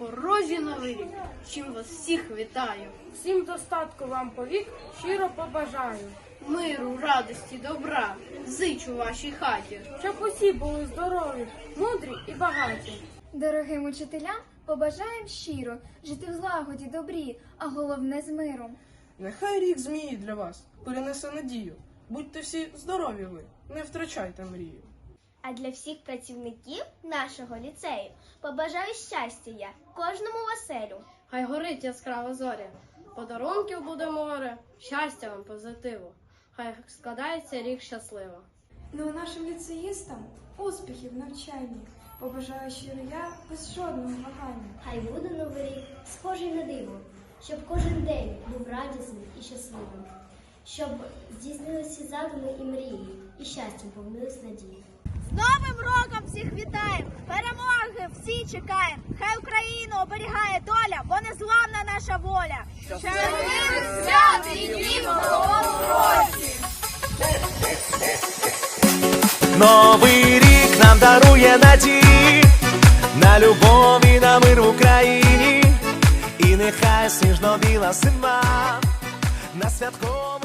новий рік. Чим вас всіх вітаю. Всім достатку вам повік, щиро побажаю, Миру, радості, добра. Зичу вашій хаті. щоб усі були здорові, мудрі і багаті. Дорогим учителям побажаєм щиро жити в злагоді добрі, а головне з миром. Нехай рік змії для вас перенесе надію. Будьте всі здорові ви, не втрачайте мрію. А для всіх працівників нашого ліцею побажаю щастя я кожному веселю. Хай горить яскрава зоря. Подарунків буде море, щастя вам позитиву. Хай складається рік щасливо. Ну а нашим ліцеїстам успіхів в навчанні. Побажаю щиро я без жодного вагання. Хай буде новий рік схожий на диво, щоб кожен день був радісним і щасливим, щоб здійснилися задуми і мрії, і щастям повнились надії. З Новим роком всіх вітаємо! Перемоги всі чекаємо! Хай Україну оберігає доля, бо незламна наша воля! Щасливих свят і днів в новому році! Новий рік нам дарує надії на любов і на мир в Україні, і нехай сніжно біла зима на святковим